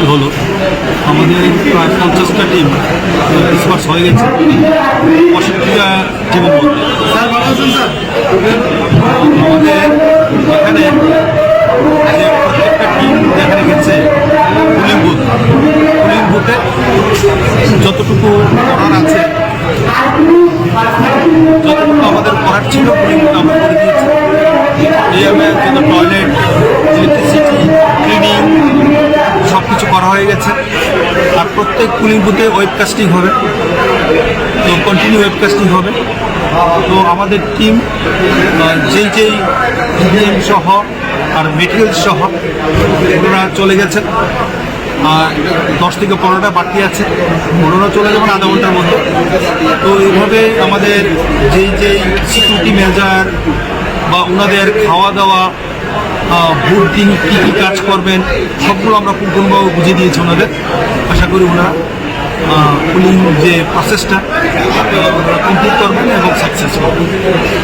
Rehearsal হলো। আমাদের প্রায় পঞ্চাশটা টিম ডিসপার্স হয়ে গেছে। অসুবিধা মধ্যে। আমাদের এখানে প্রত্যেকটা টিম যেখানে গেছে পুলিং বুথ। পুলিং বুথে যতটুকু করার আছে যতটুকু আমাদের করার ছিল পুলিং বুথ আমরা করে দিয়েছি। হয়ে গেছে। আর প্রত্যেক পুলিং বুথে ওয়েবকাস্টিং হবে। তো কন্টিনিউ ওয়েবকাস্টিং হবে। তো আমাদের টিম যেই যেই টিম সহ আর মেটেরিয়াল সহ, ওনারা চলে গেছেন। আর দশ থেকে পনেরোটা বাকি আছে। ওনারা চলে যাবেন আধা ঘণ্টার মধ্যে। তো এইভাবে আমাদের যেই যেই সিকিউরিটি মেজার বা ওনাদের খাওয়া দাওয়া ভোট দিন কী কী কাজ করবেন, সবগুলো আমরা পূর্ণভাবে বুঝিয়ে দিয়েছি ওনাদের। আশা করি ওনারা পুলিং যে প্রসেসটা কমপ্লিট করবেন এবং সাকসেস করবেন